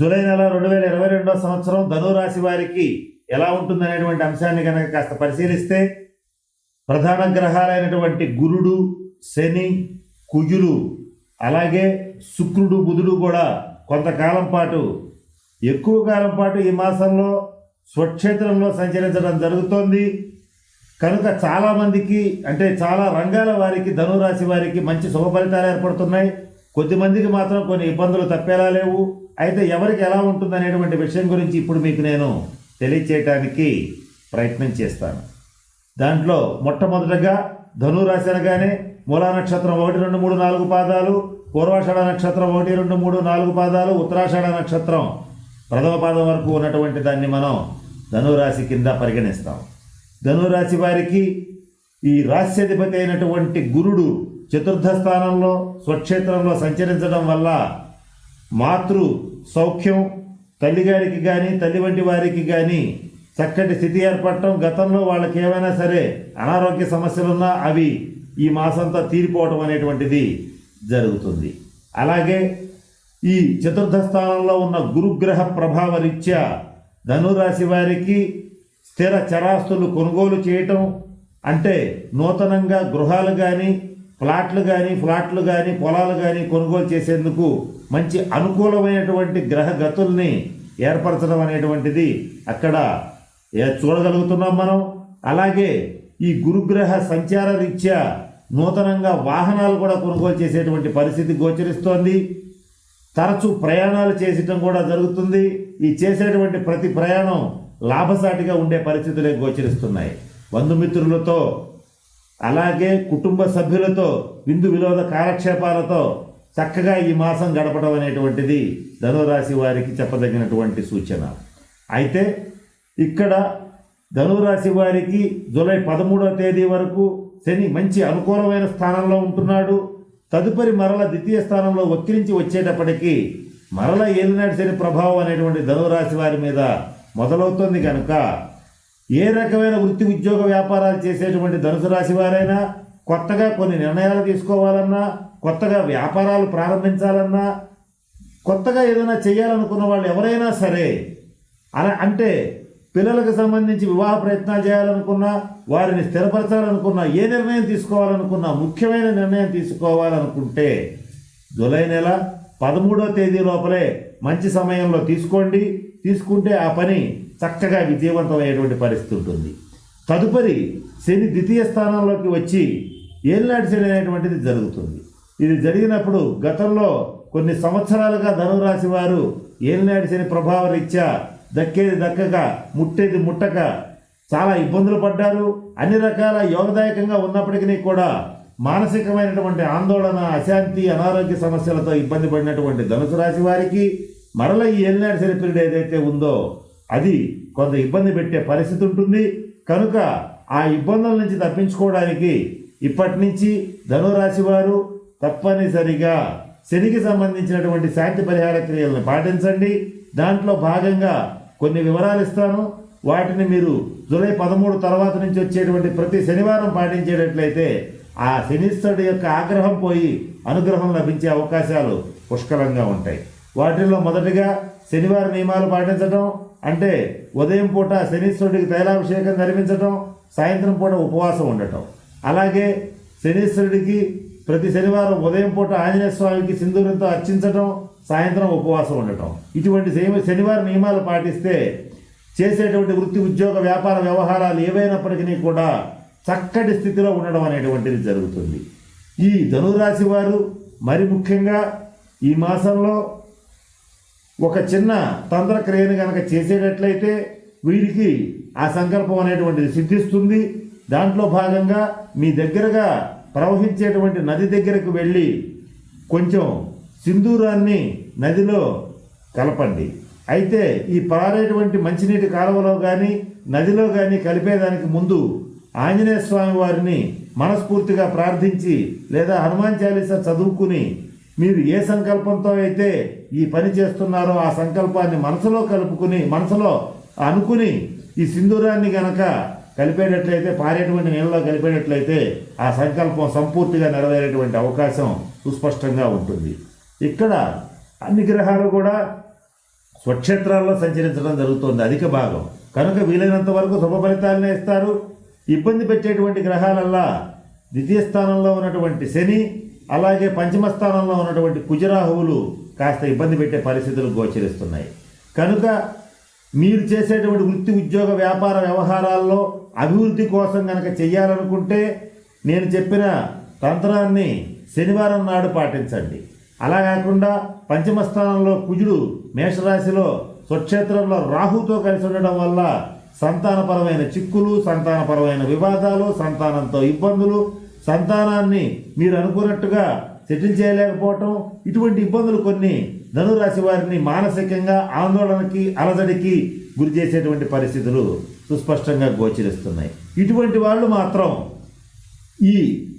July నెల రెండు వేల ఇరవై రెండో సంవత్సరం ధనురాశి వారికి ఎలా ఉంటుందనేటువంటి అంశాన్ని కనుక కాస్త పరిశీలిస్తే ప్రధాన గ్రహాలైనటువంటి గురుడు శని కుజులు అలాగే శుక్రుడు బుధుడు కూడా కొంతకాలం పాటు ఎక్కువ కాలం పాటు ఈ మాసంలో స్వక్షేత్రంలో సంచరించడం జరుగుతోంది. కనుక చాలామందికి అంటే చాలా రంగాల వారికి ధనురాశి వారికి మంచి శుభ ఫలితాలు ఏర్పడుతున్నాయి. కొద్దిమందికి మాత్రం కొన్ని ఇబ్బందులు తప్పేలా లేవు. అయితే ఎవరికి ఎలా ఉంటుంది అనేటువంటి విషయం గురించి ఇప్పుడు మీకు నేను తెలియచేయటానికి ప్రయత్నం చేస్తాను. దాంట్లో మొట్టమొదటగా ధనురాశి అనగానే మూలా నక్షత్రం ఒకటి రెండు మూడు నాలుగు పాదాలు పూర్వాషాఢ నక్షత్రం ఒకటి రెండు మూడు నాలుగు పాదాలు ఉత్తరాషాఢ నక్షత్రం ప్రథమ పాదం వరకు ఉన్నటువంటి దాన్ని మనం ధనురాశి కింద పరిగణిస్తాం. ధనురాశి వారికి ఈ రాశ్యాధిపతి అయినటువంటి గురుడు చతుర్థ స్థానంలో స్వక్షేత్రంలో సంచరించడం వల్ల మాతృ సౌఖ్యం తల్లిగారికి కానీ తల్లి వంటి వారికి కానీ చక్కటి స్థితి ఏర్పడటం గతంలో వాళ్ళకి ఏమైనా సరే అనారోగ్య సమస్యలున్నా అవి ఈ మాసంతా తీరిపోవటం అనేటువంటిది జరుగుతుంది. అలాగే ఈ చతుర్థ స్థానంలో ఉన్న గురుగ్రహ ప్రభావ రీత్యా ధనురాశి వారికి స్థిర చరాస్తులు కొనుగోలు చేయటం అంటే నూతనంగా గృహాలు కానీ ఫ్లాట్లు కానీ ఫ్లాట్లు కానీ పొలాలు కానీ కొనుగోలు చేసేందుకు మంచి అనుకూలమైనటువంటి గ్రహ గతుల్ని ఏర్పరచడం అనేటువంటిది అక్కడ ఏ- చూడగలుగుతున్నాం మనం. అలాగే ఈ గురుగ్రహ సంచార రీత్యా నూతనంగా వాహనాలు కూడా కొనుగోలు చేసేటువంటి పరిస్థితి గోచరిస్తోంది. తరచూ ప్రయాణాలు చేసటం కూడా జరుగుతుంది. ఈ చేసేటువంటి ప్రతి ప్రయాణం లాభసాటిగా ఉండే పరిస్థితులే గోచరిస్తున్నాయి. బంధుమిత్రులతో అలాగే కుటుంబ సభ్యులతో విందు వినోద కాలక్షేపాలతో చక్కగా ఈ మాసం గడపడం అనేటువంటిది ధనురాశి వారికి చెప్పదగినటువంటి సూచన. అయితే ఇక్కడ ధనురాశి వారికి జూలై పదమూడవ తేదీ వరకు శని మంచి అనుకూలమైన స్థానంలో ఉంటున్నాడు. తదుపరి మరల ద్వితీయ స్థానంలో వక్రించి వచ్చేటప్పటికీ మరల ఏలినాటి శని ప్రభావం అనేటువంటి ధనురాశి వారి మీద మొదలవుతుంది కనుక ఏ రకమైన వృత్తి ఉద్యోగ వ్యాపారాలు చేసేటువంటి ధనుసు రాశి వారైనా కొత్తగా కొన్ని నిర్ణయాలు తీసుకోవాలన్నా కొత్తగా వ్యాపారాలు ప్రారంభించాలన్నా కొత్తగా ఏదైనా చేయాలనుకున్న వాళ్ళు ఎవరైనా సరే అలా అంటే పిల్లలకు సంబంధించి వివాహ ప్రయత్నాలు చేయాలనుకున్నా వారిని స్థిరపరచాలనుకున్నా ఏ నిర్ణయం తీసుకోవాలనుకున్నా ముఖ్యమైన నిర్ణయం తీసుకోవాలనుకుంటే జూలై నెల పదమూడో తేదీ లోపలే మంచి సమయంలో తీసుకోండి. తీసుకుంటే ఆ పని చక్కగా విజయవంతమయ్యేటువంటి పరిస్థితి ఉంటుంది. తదుపరి శని ద్వితీయ స్థానంలోకి వచ్చి ఏలినాటి శని అనేటువంటిది జరుగుతుంది. ఇది జరిగినప్పుడు గతంలో కొన్ని సంవత్సరాలుగా ధనురాశి వారు ఏలినాటి శని ప్రభావ రీత్యా దక్కేది దక్కక ముట్టేది ముట్టక చాలా ఇబ్బందులు పడ్డారు. అన్ని రకాల యోగదాయకంగా ఉన్నప్పటికీ కూడా మానసికమైనటువంటి ఆందోళన అశాంతి అనారోగ్య సమస్యలతో ఇబ్బంది పడినటువంటి ధనుసు రాశి వారికి మరల ఈ ఏలినాటి శని పీరియడ్ ఏదైతే ఉందో అది కొంత ఇబ్బంది పెట్టే పరిస్థితి ఉంటుంది. కనుక ఆ ఇబ్బందుల నుంచి తప్పించుకోవడానికి ఇప్పటి నుంచి ధనురాశి వారు తప్పనిసరిగా శనికి సంబంధించినటువంటి శాంతి పరిహార క్రియలను పాటించండి. దాంట్లో భాగంగా కొన్ని వివరాలు ఇస్తాను. వాటిని మీరు జూలై పదమూడు తర్వాత నుంచి వచ్చేటువంటి ప్రతి శనివారం పాటించేటట్లయితే ఆ శనిశ్వరుడు యొక్క ఆగ్రహం పోయి అనుగ్రహం లభించే అవకాశాలు పుష్కలంగా ఉంటాయి. వాటిల్లో మొదటిగా శనివారం నియమాలు పాటించడం అంటే ఉదయం పూట శనీశ్వరుడికి తైలాభిషేకం జరిపించడం సాయంత్రం పూట ఉపవాసం ఉండటం. అలాగే శనీశ్వరుడికి ప్రతి శనివారం ఉదయం పూట ఆంజనేయ స్వామికి సింధూరంతో అర్చించటం సాయంత్రం ఉపవాసం ఉండటం. ఇటువంటి శనివారం నియమాలు పాటిస్తే చేసేటువంటి వృత్తి ఉద్యోగ వ్యాపార వ్యవహారాలు ఏవైనప్పటికీ కూడా చక్కటి స్థితిలో ఉండడం అనేటువంటిది జరుగుతుంది. ఈ ధనురాశి వారు మరి ముఖ్యంగా ఈ మాసంలో ఒక చిన్న తంత్రక్రియను కనుక చేసేటట్లయితే వీరికి ఆ సంకల్పం అనేటువంటిది సిద్ధిస్తుంది. దాంట్లో భాగంగా మీ దగ్గరగా ప్రవహించేటువంటి నది దగ్గరకు వెళ్ళి కొంచెం సింధూరాన్ని నదిలో కలపండి. అయితే ఈ పారేటువంటి మంచినీటి కాలువలో కానీ నదిలో కానీ కలిపేదానికి ముందు ఆంజనేయ స్వామి వారిని మనస్ఫూర్తిగా ప్రార్థించి లేదా హనుమాన్ చాలీసా చదువుకుని మీరు ఏ సంకల్పంతో అయితే ఈ పని చేస్తున్నారో ఆ సంకల్పాన్ని మనసులో కలుపుకుని మనసులో అనుకుని ఈ సింధూరాన్ని గనక కలిపేటట్లయితే పారేటువంటి నీళ్ళలో కలిపేటట్లయితే ఆ సంకల్పం సంపూర్తిగా నెరవేరేటువంటి అవకాశం సుస్పష్టంగా ఉంటుంది. ఇక్కడ అన్ని గ్రహాలు కూడా స్వక్షేత్రాల్లో సంచరించడం జరుగుతుంది అధిక భాగం. కనుక వీలైనంత వరకు శుభ ఫలితాలనే ఇస్తారు. ఇబ్బంది పెట్టేటువంటి గ్రహాలల్లా ద్వితీయ స్థానంలో ఉన్నటువంటి శని అలాగే పంచమ స్థానంలో ఉన్నటువంటి కుజరాహువులు కాస్త ఇబ్బంది పెట్టే పరిస్థితులు గోచరిస్తున్నాయి. కనుక మీరు చేసేటువంటి వృత్తి ఉద్యోగ వ్యాపార వ్యవహారాల్లో అభివృద్ధి కోసం కనుక చెయ్యాలనుకుంటే నేను చెప్పిన తంత్రాన్ని శనివారం నాడు పాటించండి. అలా కాకుండా పంచమ స్థానంలో కుజుడు మేషరాశిలో స్వక్షేత్రంలో రాహుతో కలిసి ఉండడం వల్ల సంతానపరమైన చిక్కులు సంతానపరమైన వివాదాలు సంతానంతో ఇబ్బందులు సంతానాన్ని మీరు అనుకున్నట్టుగా సెటిల్ చేయలేకపోవటం ఇటువంటి ఇబ్బందులు కొన్ని ధనురాశి వారిని మానసికంగా ఆందోళనకి అలజడికి గురి చేసేటువంటి పరిస్థితులు సుస్పష్టంగా గోచరిస్తున్నాయి. ఇటువంటి వాళ్ళు మాత్రం ఈ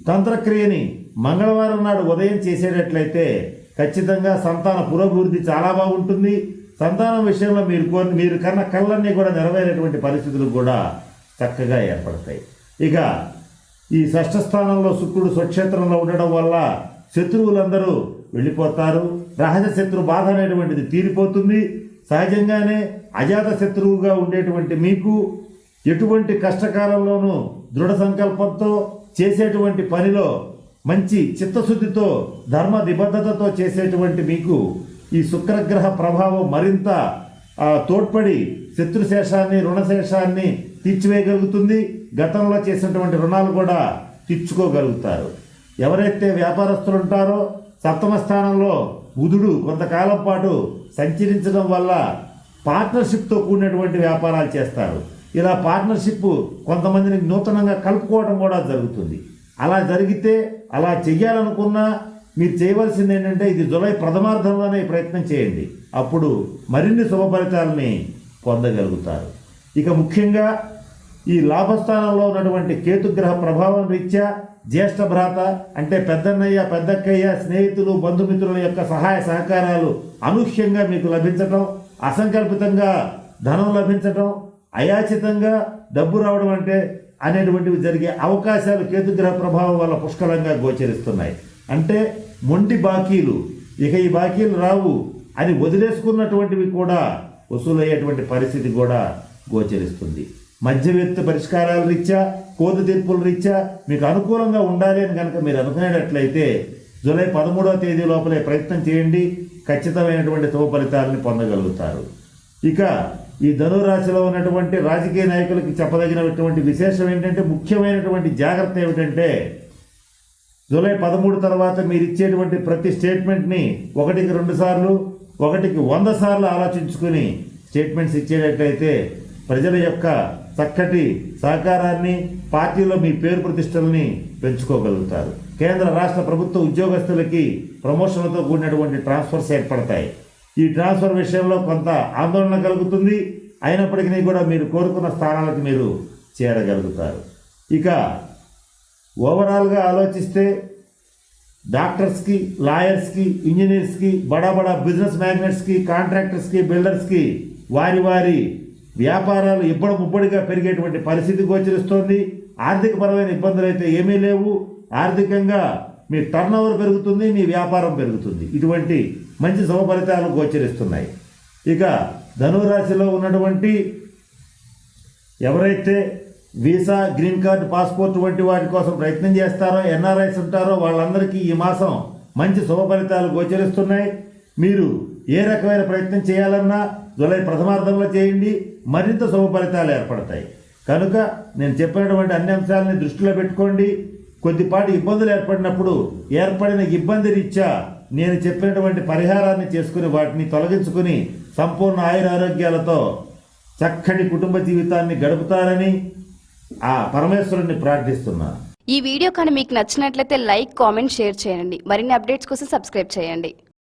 తంత్రక్రియని మంగళవారం నాడు ఉదయం చేసేటట్లయితే ఖచ్చితంగా సంతాన పురోభివృద్ధి చాలా బాగుంటుంది. సంతానం విషయంలో మీరు కోరి మీరు కన్న కళ్ళన్నీ కూడా నెరవేరేటువంటి పరిస్థితులు కూడా చక్కగా ఏర్పడతాయి. ఇక ఈ షష్ఠ స్థానంలో శుక్రుడు స్వక్షేత్రంలో ఉండడం వల్ల శత్రువులందరూ వెళ్ళిపోతారు. రహస్య శత్రు బాధ అనేటువంటిది తీరిపోతుంది. సహజంగానే అజాత శత్రువుగా ఉండేటువంటి మీకు ఎటువంటి కష్టకాలంలోనూ దృఢ సంకల్పంతో చేసేటువంటి పనిలో మంచి చిత్తశుద్ధితో ధర్మ నిబద్ధతతో చేసేటువంటి మీకు ఈ శుక్రగ్రహ ప్రభావం మరింత తోడ్పడి శత్రుశేషాన్ని రుణశేషాన్ని తీర్చివేయగలుగుతుంది. గతంలో చేసినటువంటి రుణాలు కూడా తీర్చుకోగలుగుతారు. ఎవరైతే వ్యాపారస్తులు ఉంటారో సప్తమ స్థానంలో బుధుడు కొంతకాలం పాటు సంచరించడం వల్ల పార్ట్నర్షిప్తో కూడినటువంటి వ్యాపారాలు చేస్తారు. ఇలా పార్ట్నర్షిప్ కొంతమందిని నూతనంగా కలుపుకోవడం కూడా జరుగుతుంది. అలా జరిగితే అలా చెయ్యాలనుకున్నా మీరు చేయవలసింది ఏంటంటే ఇది జులై ప్రథమార్థంలోనే ప్రయత్నం చేయండి. అప్పుడు మరిన్ని శుభ ఫలితాలని పొందగలుగుతారు. ఇక ముఖ్యంగా ఈ లాభస్థానంలో ఉన్నటువంటి కేతుగ్రహ ప్రభావం రీత్యా జ్యేష్ఠ భ్రాత అంటే పెద్దన్నయ్య పెద్దక్కయ్య స్నేహితులు బంధుమిత్రుల యొక్క సహాయ సహకారాలు అనూహ్యంగా మీకు లభించటం అసంకల్పితంగా ధనం లభించటం అయాచితంగా డబ్బు రావడం అంటే అనేటువంటివి జరిగే అవకాశాలు కేతుగ్రహ ప్రభావం వల్ల పుష్కలంగా గోచరిస్తున్నాయి. అంటే మొండి బాకీలు ఇక ఈ బాకీలు రావు అని వదిలేసుకున్నటువంటివి కూడా వసూలయ్యేటువంటి పరిస్థితి కూడా గోచరిస్తుంది. మధ్యవర్తి పరిష్కారాల రీత్యా కోత తీర్పుల రీత్యా మీకు అనుకూలంగా ఉండాలి అని కనుక మీరు అనుకునేటట్లయితే జూలై పదమూడవ తేదీ లోపలే ప్రయత్నం చేయండి. ఖచ్చితమైనటువంటి శుభ ఫలితాలను పొందగలుగుతారు. ఇక ఈ ధనురాశిలో ఉన్నటువంటి రాజకీయ నాయకులకి చెప్పదగినటువంటి విశేషం ఏంటంటే ముఖ్యమైనటువంటి జాగ్రత్త ఏమిటంటే జూలై పదమూడు తర్వాత మీరు ఇచ్చేటువంటి ప్రతి స్టేట్మెంట్ని ఒకటికి రెండు సార్లు ఒకటికి వంద సార్లు ఆలోచించుకుని స్టేట్మెంట్స్ ఇచ్చేటట్లయితే ప్రజల యొక్క చక్కటి సహకారాన్ని పార్టీలో మీ పేరు ప్రతిష్టలని పెంచుకోగలుగుతారు. కేంద్ర రాష్ట్ర ప్రభుత్వ ఉద్యోగస్తులకి ప్రమోషన్లతో కూడినటువంటి ట్రాన్స్ఫర్స్ ఏర్పడతాయి. ఈ ట్రాన్స్ఫర్ విషయంలో కొంత ఆందోళన కలుగుతుంది. అయినప్పటికీ కూడా మీరు కోరుకున్న స్థానాలకు మీరు చేరగలుగుతారు. ఇక ఓవరాల్గా ఆలోచిస్తే డాక్టర్స్కి లాయర్స్కి ఇంజనీర్స్కి బడా బడా బిజినెస్ మ్యాగ్నెట్స్కి కాంట్రాక్టర్స్కి బిల్డర్స్కి వారి వారి వ్యాపారాలు ఇబ్బడి ముబ్బడిగా పెరిగేటువంటి పరిస్థితి గోచరిస్తోంది. ఆర్థికపరమైన ఇబ్బందులు అయితే ఏమీ లేవు. ఆర్థికంగా మీ టర్న్ ఓవర్ పెరుగుతుంది మీ వ్యాపారం పెరుగుతుంది. ఇటువంటి మంచి శుభ ఫలితాలు గోచరిస్తున్నాయి. ఇక ధనురాశిలో ఉన్నటువంటి ఎవరైతే వీసా గ్రీన్ కార్డు పాస్పోర్ట్ వంటి వాటి కోసం ప్రయత్నం చేస్తారో ఎన్ఆర్ఐస్ ఉంటారో వాళ్ళందరికీ ఈ మాసం మంచి శుభ ఫలితాలు గోచరిస్తున్నాయి. మీరు ఏ రకమైన ప్రయత్నం చేయాలన్నా జూలై ప్రథమార్థంలో చేయండి. మరింత శుభ ఫలితాలు ఏర్పడతాయి. కనుక నేను చెప్పినటువంటి అన్ని అంశాలని దృష్టిలో పెట్టుకోండి. కొద్దిపాటి ఇబ్బందులు ఏర్పడినప్పుడు ఏర్పడిన ఇబ్బంది రీత్యా నేను చెప్పినటువంటి పరిహారాన్ని చేసుకుని వాటిని తొలగించుకుని సంపూర్ణ ఆయుర ఆరోగ్యాలతో చక్కటి కుటుంబ జీవితాన్ని గడుపుతారని ఆ పరమేశ్వరుణ్ణి ప్రార్థిస్తున్నాను. ఈ వీడియో కానీ మీకు నచ్చినట్లయితే లైక్ కామెంట్ షేర్ చేయండి. మరిన్ని అప్డేట్స్ కోసం సబ్స్క్రైబ్ చేయండి.